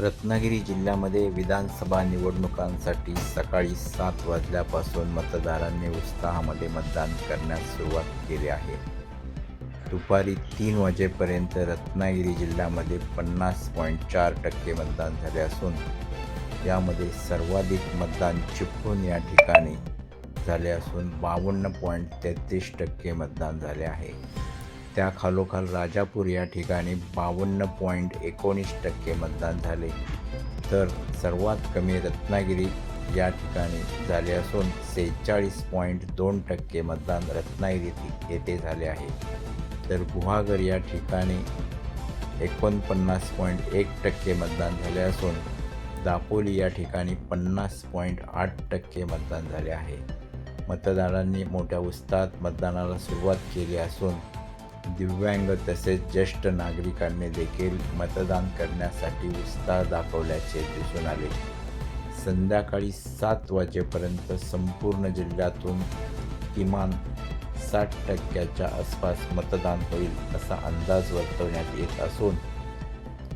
रत्नागिरी जिल्ह्यामध्ये विधानसभा निवडणुकांसाठी सकाळी सात वाजल्यापासून मतदारांनी उत्साहामध्ये मतदान करण्यास सुरुवात केली आहे. दुपारी तीन वाजेपर्यंत रत्नागिरी जिल्ह्यामध्ये पन्नास पॉईंट चार टक्के मतदान झाले असून यामध्ये सर्वाधिक मतदान चिपळूण या ठिकाणी झाले असून बावन्न पॉईंट तेहतीस टक्के मतदान झाले आहे. त्या खालोखाल राजापूर या ठिकाणी बावन्न पॉईंट एकोणीस टक्के मतदान झाले. तर सर्वात कमी रत्नागिरी या ठिकाणी झाले असून सेहेचाळीस पॉईंट दोन टक्के मतदान रत्नागिरी येथे झाले आहे. तर गुहागर या ठिकाणी एकोणपन्नास पॉईंट एक टक्के मतदान झाले असून दापोली या ठिकाणी पन्नास पॉईंट आठ टक्के मतदान झाले आहे. मतदारांनी मोठ्या उत्साहात मतदानाला सुरुवात केली असून दिव्यांग तसेच ज्येष्ठ नागरिकांनी देखील मतदान करण्यासाठी उत्साह दाखवल्याचे दिसून आले. संध्याकाळी सात वाजेपर्यंत संपूर्ण जिल्ह्यातून किमान साठ टक्क्याच्या आसपास मतदान होईल असा अंदाज वर्तवण्यात येत असून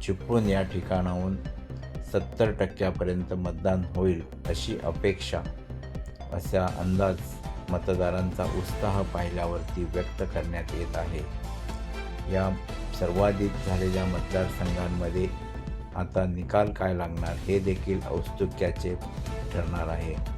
चिपळूण या ठिकाणाहून सत्तर टक्क्यापर्यंत मतदान होईल अशी अपेक्षा असा अंदाज मतदारांचा उत्साह पाहिल्यावरती व्यक्त करण्यात येत आहे. या सर्वाधिक झालेल्या मतदारसंघांमध्ये आता निकाल काय लागणार हे देखील औत्सुक्याचे ठरणार आहे.